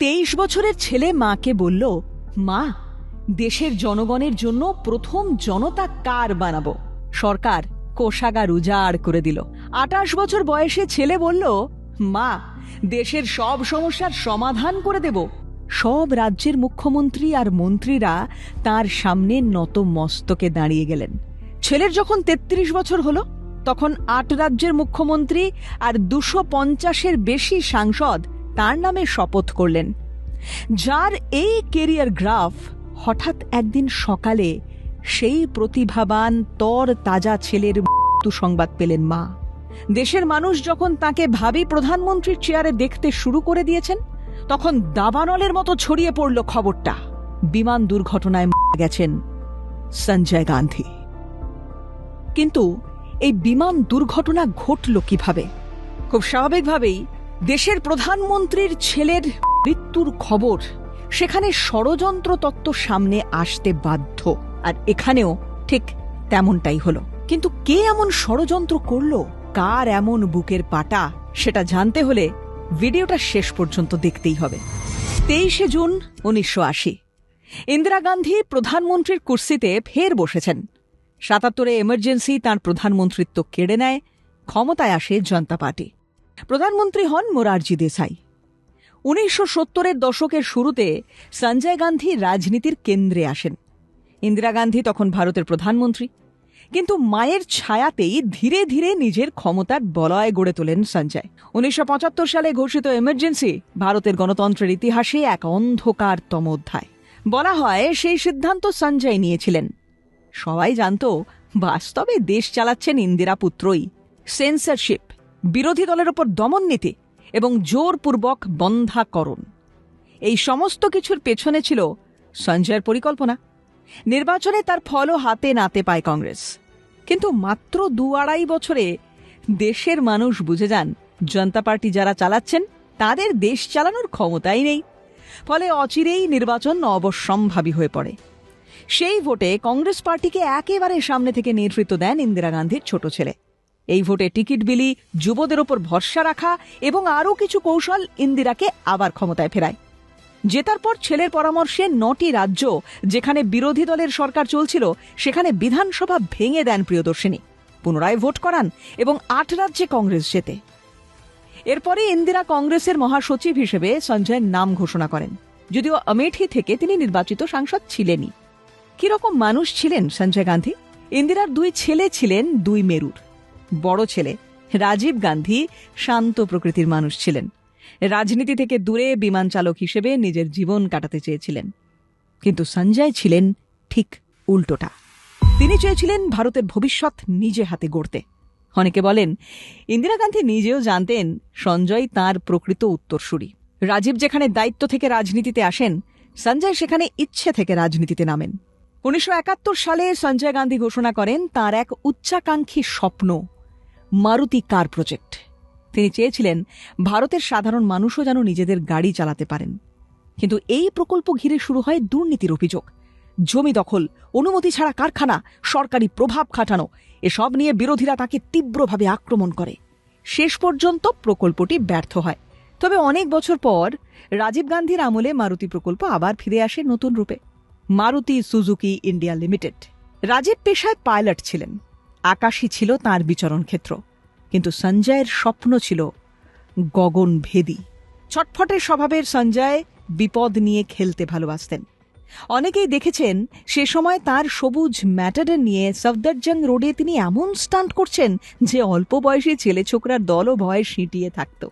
তেইশ বছরের ছেলে মাকে বলল, মা, দেশের জনগণের জন্য প্রথম জনতা কার বানাবো? সরকার কোষাগার উজাড় করে দিল। আটাশ বছর বয়সে ছেলে বলল, মা, দেশের সব সমস্যার সমাধান করে দেব। সব রাজ্যের মুখ্যমন্ত্রী আর মন্ত্রীরা তার সামনে নত মস্তকে দাঁড়িয়ে গেলেন। ছেলের যখন তেত্রিশ বছর হলো, তখন আট রাজ্যের মুখ্যমন্ত্রী আর দুশো পঞ্চাশের বেশি সাংসদ তার নামে শপথ করলেন। যার এই কেরিয়ার গ্রাফ হঠাৎ একদিন সকালে সেই প্রতিভাবান তর তাজা ছেলের মৃত্যু সংবাদ পেলেন মা। দেশের মানুষ যখন তাকে ভাবি প্রধানমন্ত্রীর চেয়ারে দেখতে শুরু করে দিয়েছেন, তখন দাবানলের মতো ছড়িয়ে পড়ল খবরটা। বিমান দুর্ঘটনায় মারা গেছেন সঞ্জয় গান্ধী। কিন্তু এই বিমান দুর্ঘটনা ঘটল কীভাবে? খুব স্বাভাবিকভাবেই দেশের প্রধানমন্ত্রীর ছেলের মৃত্যুর খবর সেখানে ষড়যন্ত্র তত্ত্ব সামনে আসতে বাধ্য। আর এখানেও ঠিক তেমনটাই হলো। কিন্তু কে এমন ষড়যন্ত্র করল? কার এমন বুকের পাটা? সেটা জানতে হলে ভিডিওটা শেষ পর্যন্ত দেখতেই হবে। তেইশে জুন উনিশশো আশি। ইন্দিরা গান্ধী প্রধানমন্ত্রীর কুর্সিতে ফের বসেছেন। সাতাত্তরে এমার্জেন্সি তার প্রধানমন্ত্রিত্ব কেড়ে নেয়, ক্ষমতায় আসে জনতা পার্টি। প্রধানমন্ত্রী হন মোরারজি দেসাই উনিশশো সত্তরের দশকের শুরুতে সঞ্জয় গান্ধী রাজনীতির কেন্দ্রে আসেন। ইন্দিরা গান্ধী তখন ভারতের প্রধানমন্ত্রী। কিন্তু মায়ের ছায়াতেই ধীরে ধীরে নিজের ক্ষমতার বলয় গড়ে তোলেন সঞ্জয়। উনিশশো পঁচাত্তর সালে ঘোষিত এমার্জেন্সি ভারতের গণতন্ত্রের ইতিহাসে এক অন্ধকারতম অধ্যায়। বলা হয় সেই সিদ্ধান্ত সঞ্জয় নিয়েছিলেন। সবাই জানত, বাস্তবে দেশ চালাচ্ছেন ইন্দিরা পুত্রই। সেন্সরশিপ বিরোধী দলের ওপর দমন নীতি এবং জোরপূর্বক বন্ধাকরণ। এই সমস্ত কিছুর পেছনে ছিল সঞ্জয়ের পরিকল্পনা। নির্বাচনে তার ফলও হাতে নাতে পায় কংগ্রেস। কিন্তু মাত্র দু আড়াই বছরে দেশের মানুষ বুঝে যান, জনতা পার্টি যারা চালাচ্ছেন, তাদের দেশ চালানোর ক্ষমতাই নেই। ফলে অচিরেই নির্বাচন অবশ্যম্ভাবী হয়ে পড়ে। সেই ভোটে কংগ্রেস পার্টিকে একেবারে সামনে থেকে নেতৃত্ব দেন ইন্দিরা গান্ধীর ছোট ছেলে। এই ভোটে টিকিট বিলি, যুবদের ওপর ভরসা রাখা এবং আরও কিছু কৌশল ইন্দিরাকে আবার ক্ষমতায় ফেরায়। জেতার পর ছেলের পরামর্শে নটি রাজ্য যেখানে বিরোধী দলের সরকার চলছিল, সেখানে বিধানসভা ভেঙে দেন প্রিয়দর্শিনী। পুনরায় ভোট করান এবং আট রাজ্যে কংগ্রেস জেতে। এরপরে ইন্দিরা কংগ্রেসের মহাসচিব হিসেবে সঞ্জয়ের নাম ঘোষণা করেন। যদিও অমেঠি থেকে তিনি নির্বাচিত সাংসদ ছিলেনই। কীরকম মানুষ ছিলেন সঞ্জয় গান্ধী? ইন্দিরার দুই ছেলে ছিলেন দুই মেরুর। বড় ছেলে। রাজীব গান্ধী শান্ত প্রকৃতির মানুষ ছিলেন। রাজনীতি থেকে দূরে বিমান চালক হিসেবে নিজের জীবন কাটাতে চেয়েছিলেন। কিন্তু সঞ্জয় ছিলেন ঠিক উল্টোটা। তিনি চেয়েছিলেন ভারতের ভবিষ্যৎ নিজে হাতে গড়তে। অনেকে বলেন, ইন্দিরা গান্ধী নিজেও জানতেন সঞ্জয় তার প্রকৃত উত্তরসূরি। রাজীব যেখানে দায়িত্ব থেকে রাজনীতিতে আসেন, সঞ্জয় সেখানে ইচ্ছে থেকে রাজনীতিতে নামেন। উনিশশো একাত্তর সালে সঞ্জয় গান্ধী ঘোষণা করেন, তার এক উচ্চাকাঙ্ক্ষী স্বপ্ন মারুতি কার প্রজেক্ট। তিনি চেয়েছিলেন ভারতের সাধারণ মানুষও যেন নিজেদের গাড়ি চালাতে পারেন। কিন্তু এই প্রকল্প ঘিরে শুরু হয় দুর্নীতির অভিযোগ। জমি দখল, অনুমতি ছাড়া কারখানা, সরকারি প্রভাব খাটানো, এসব নিয়ে বিরোধীরা তাকে তীব্রভাবে আক্রমণ করে। শেষ পর্যন্ত প্রকল্পটি ব্যর্থ হয়। তবে অনেক বছর পর রাজীব গান্ধীর আমলে মারুতি প্রকল্প আবার ফিরে আসে নতুন রূপে। Maruti Suzuki India limited. Rajiv পেশায় পাইলট ছিলেন। আকাশই ছিল তার বিচরণ ক্ষেত্র, কিন্তু সঞ্জয়ের স্বপ্ন ছিল গগন গগনভেদী। ছটফটের স্বভাবের সঞ্জয় বিপদ নিয়ে খেলতে ভালোবাসতেন। অনেকেই দেখেছেন, সে সময় তার সবুজ ম্যাটাডার নিয়ে সফদরজং রোডে তিনি এমন স্টান্ট করছেন যে অল্প বয়সী ছেলে ছোকরার দলও ভয়ে সিঁটিয়ে থাকত।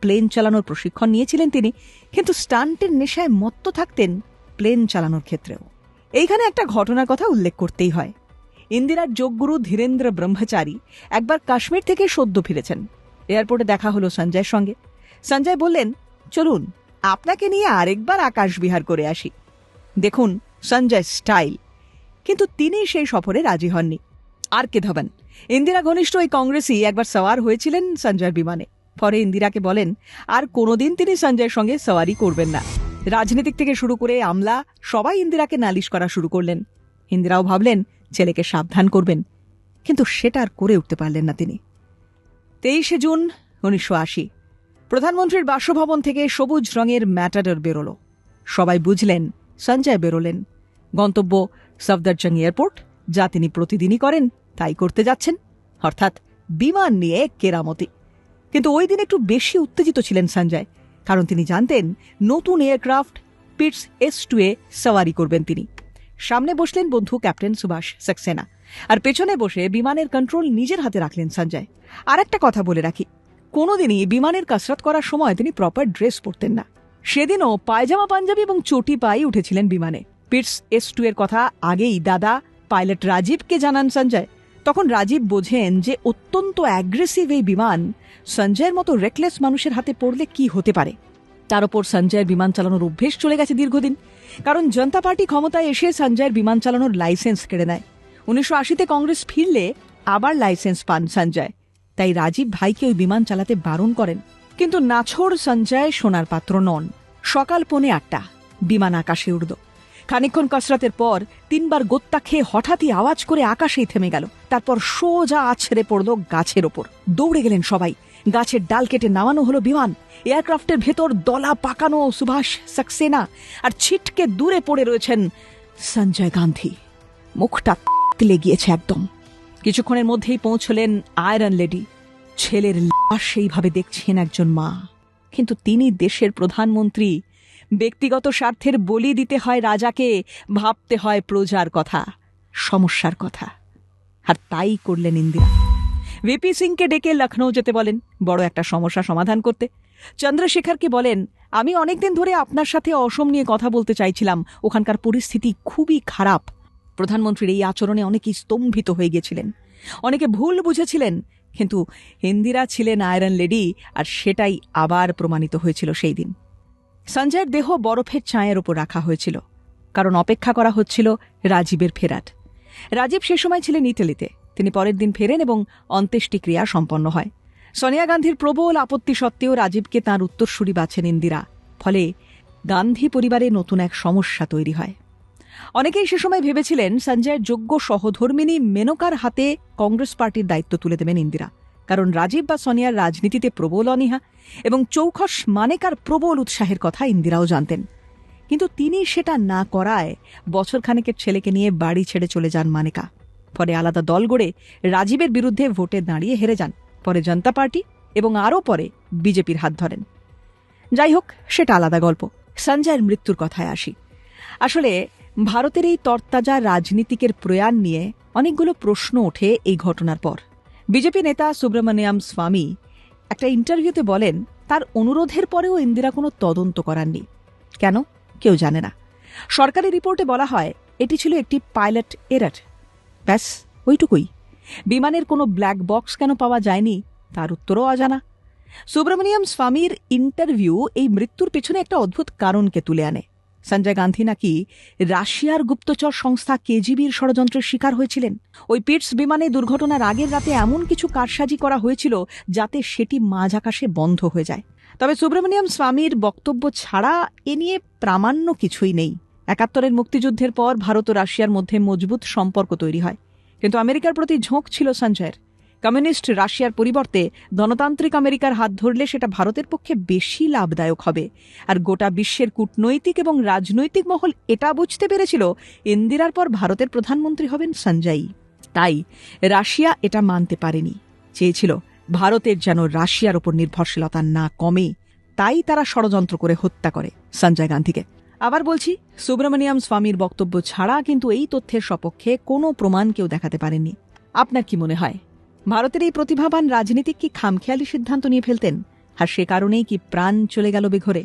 প্লেন চালানোর প্রশিক্ষণ নিয়েছিলেন তিনি, কিন্তু স্টান্টের নেশায় মত্ত থাকতেন প্লেন চালানোর ক্ষেত্রেও। এইখানে একটা ঘটনার কথা উল্লেখ করতেই হয়। ইন্দিরার যোগগুরু ধীরেন্দ্র ব্রহ্মচারী একবার কাশ্মীর থেকে সদ্য ফিরেছেন। এয়ারপোর্টে দেখা হলো সঞ্জয়ের সঙ্গে। সঞ্জয় বললেন, চলুন, আপনাকে নিয়ে আরেকবার আকাশ বিহার করে আসি। দেখুন সঞ্জয় স্টাইল। কিন্তু তিনি সেই সফরে রাজি হননি। আর কে ধবেন? ইন্দিরা ঘনিষ্ঠ ওই কংগ্রেসই একবার সওয়ার হয়েছিলেন সঞ্জয়ের বিমানে। পরে ইন্দিরাকে বলেন, আর কোনোদিন তিনি সঞ্জয়ের সঙ্গে সওয়ারি করবেন না। রাজনীতিক থেকে শুরু করে আমলা, সবাই ইন্দিরাকে নালিশ করা শুরু করলেন। ইন্দিরাও ভাবলেন ছেলেকে সাবধান করবেন, কিন্তু সেটা আর করে উঠতে পারলেন না তিনি। তেইশে জুন, উনিশশো আশি, প্রধানমন্ত্রীর বাসভবন থেকে সবুজ রঙের ম্যাটাডর বেরোলো। সবাই বুঝলেন, সঞ্জয় বেরোলেন। গন্তব্য সফদরজং এয়ারপোর্ট, যা তিনি প্রতিদিনই করেন, তাই করতে যাচ্ছেন। অর্থাৎ বিমান নিয়ে কেরামতি। কিন্তু ওই দিন একটু বেশি উত্তেজিত ছিলেন সঞ্জয়, কারণ তিনি জানতেন নতুন aircraft Pitts S two A সওয়ারি করবেন তিনি। সামনে বসলেন বন্ধু ক্যাপ্টেন সুভাষ সাক্সেনা। আর পেছনে বসে বিমানের কন্ট্রোল নিজের হাতে রাখলেন সঞ্জয়। আর একটা কথা বলে রাখি, কোনোদিনই বিমানের কাসরত করার সময় তিনি প্রপার ড্রেস পরতেন না। সেদিনও পায়জামা, পাঞ্জাবি এবং চটি পাই উঠেছিলেন বিমানে। পিটস এস টু এর কথা আগেই দাদা পাইলট রাজীবকে জানান সঞ্জয়। তখন রাজীব বোঝেন যে অত্যন্ত অ্যাগ্রেসিভ এই বিমান সঞ্জয়ের মতো রেকলেস মানুষের হাতে পড়লে কি হতে পারে। তার ওপর সঞ্জয়ের বিমান চালানোর অভ্যেস চলে গেছে দীর্ঘদিন। কারণ জনতা পার্টি ক্ষমতায় এসে সঞ্জয়ের বিমান চালানোর লাইসেন্স কেড়ে নেয়। উনিশশো আশিতে কংগ্রেস ফিরলে আবার লাইসেন্স পান সঞ্জয়। তাই রাজীব ভাইকে ওই বিমান চালাতে বারণ করেন। কিন্তু নাছোড় সঞ্জয় সোনার পাত্র নন। সকাল পৌনে আটটা, বিমান আকাশে উড়ল। খানিক্ষণ কসরতের পর তিনবার গোত্তা খেয়ে হঠাৎই আওয়াজ করে আকাশেই থেমে গেল। তারপর সোজা আছড়ে পড়ল গাছের ওপর। দৌড়ে গেলেন সবাই। গাছের ডাল কেটে নামানো হলো বিমান। এয়ারক্রাফটের ভেতর দলা পাকানো সুভাষ সাক্সেনা আর ছিটকে দূরে পড়ে রয়েছেন সঞ্জয় গান্ধী। মুখটা তিলে গিয়েছে একদম। কিছুক্ষণের মধ্যেই পৌঁছলেন আয়রন লেডি। ছেলের লাশ সেইভাবে দেখছেন একজন মা। কিন্তু তিনি দেশের প্রধানমন্ত্রী। ব্যক্তিগত স্বার্থের বলি দিতে হয় রাজাকে, ভাবতে হয় প্রজার কথা, সমস্যার কথা। আর তাই করলেন ইন্দিরা। ভিপি সিংকে ডেকে লখনৌ যেতে বলেন, বড় একটা সমস্যা সমাধান করতে। চন্দ্রশেখরকে বলেন, আমি অনেকদিন ধরে আপনার সাথে অসম নিয়ে কথা বলতে চাইছিলাম। ওখানকার পরিস্থিতি খুবই খারাপ। প্রধানমন্ত্রীর এই আচরণে অনেকেই স্তম্ভিত হয়ে গেছিলেন। অনেকে ভুল বুঝেছিলেন, কিন্তু হিন্দিরা ছিলেন আয়রন লেডি, আর সেটাই আবার প্রমাণিত হয়েছিল সেই দিন। সঞ্জয়ের দেহ বরফের ছায়ের ওপর রাখা হয়েছিল, কারণ অপেক্ষা করা হচ্ছিল রাজীবের ফেরাট রাজীব সে সময় ছিলেন ইটালিতে তিনি পরের দিন ফেরেন এবং অন্ত্যেষ্টিক্রিয়া সম্পন্ন হয়। সোনিয়া গান্ধীর প্রবল আপত্তি সত্ত্বেও রাজীবকে তাঁর উত্তরসূরি বাছেন ইন্দিরা। ফলে গান্ধী পরিবারে নতুন এক সমস্যা তৈরি হয়। অনেকেই সে সময় ভেবেছিলেন সঞ্জয়ের যোগ্য সহধর্মিনী মেনকার হাতে কংগ্রেস পার্টির দায়িত্ব তুলে দেবেন ইন্দিরা। কারণ রাজীব বা সোনিয়ার রাজনীতিতে প্রবল অনীহা এবং চৌখস মানেকার প্রবল উৎসাহের কথা ইন্দিরাও জানতেন। কিন্তু তিনি সেটা না করায় বছরখানেকের ছেলেকে নিয়ে বাড়ি ছেড়ে চলে যান মানেকা। পরে আলাদা দল গড়ে রাজীবের বিরুদ্ধে ভোটে দাঁড়িয়ে হেরে যান, পরে জনতা পার্টি এবং আরও পরে বিজেপির হাত ধরেন। যাই হোক, সেটা আলাদা গল্প। সঞ্জয়ের মৃত্যুর কথায় আসি। আসলে ভারতের এই তরতাজা রাজনীতিকের প্রয়াণ নিয়ে অনেকগুলো প্রশ্ন ওঠে এই ঘটনার পর। বিজেপি নেতা সুব্রমণিয়াম স্বামী একটা ইন্টারভিউতে বলেন, তার অনুরোধের পরেও ইন্দিরা কোনো তদন্ত করাননি। কেন? কেউ জানে না। সরকারি রিপোর্টে বলা হয়, এটি ছিল একটি পাইলট এরার। ব্যাস, ওইটুকুই। বিমানের কোনো ব্ল্যাক বক্স কেন পাওয়া যায়নি? তার উত্তরও অজানা। সুব্রমণিয়াম স্বামীর ইন্টারভিউ এই মৃত্যুর পেছনে একটা অদ্ভুত কারণকে তুলে আনে। সঞ্জয় গান্ধী নাকি রাশিয়ার গুপ্তচর সংস্থা কেজিবির ষড়যন্ত্রের শিকার হয়েছিলেন? ওই পিটস বিমানে দুর্ঘটনার আগের রাতে এমন কিছু কারসাজি করা হয়েছিল যাতে সেটি মাঝ আকাশে বন্ধ হয়ে যায়। তবে সুব্রমণিয়াম স্বামীর বক্তব্য ছাড়া এ নিয়ে প্রামাণ্য কিছুই নেই। একাত্তরের মুক্তিযুদ্ধের পর ভারত ও রাশিয়ার মধ্যে মজবুত সম্পর্ক তৈরি হয়। কিন্তু আমেরিকার প্রতি ঝোঁক ছিল সঞ্জয়ের। কমিউনিস্ট রাশিয়ার পরিবর্তে গণতান্ত্রিক আমেরিকার হাত ধরলে সেটা ভারতের পক্ষে বেশি লাভদায়ক হবে। আর গোটা বিশ্বের কূটনৈতিক এবং রাজনৈতিক মহল এটা বুঝতে পেরেছিল, ইন্দিরার পর ভারতের প্রধানমন্ত্রী হবেন সঞ্জয়ী। তাই রাশিয়া এটা মানতে পারেনি। চেয়েছিল, ভারতের যেন রাশিয়ার ওপর নির্ভরশীলতা না কমে, তাই তারা ষড়যন্ত্র করে হত্যা করে সঞ্জয় গান্ধীকে। আবার বলছি, সুব্রমণিয়াম স্বামীর বক্তব্য ছাড়া কিন্তু এই তথ্যের সপক্ষে কোনো প্রমাণ কেউ দেখাতে পারেননি। আপনার কি মনে হয়, ভারতের এই প্রতিভাবান রাজনীতিক কি খামখেয়ালি সিদ্ধান্ত নিয়ে ফেলতেন, আর সে কারণেই কি প্রাণ চলে গেল বেঘরে?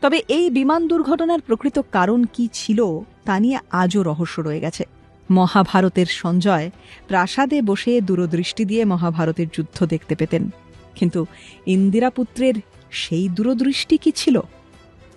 তবে এই বিমান দুর্ঘটনার প্রকৃত কারণ কি ছিল, তা নিয়ে আজও রহস্য রয়ে গেছে। মহাভারতের সঞ্জয় প্রাসাদে বসে দূরদৃষ্টি দিয়ে মহাভারতের যুদ্ধ দেখতে পেতেন। কিন্তু ইন্দিরাপুত্রের সেই দূরদৃষ্টি কি ছিল?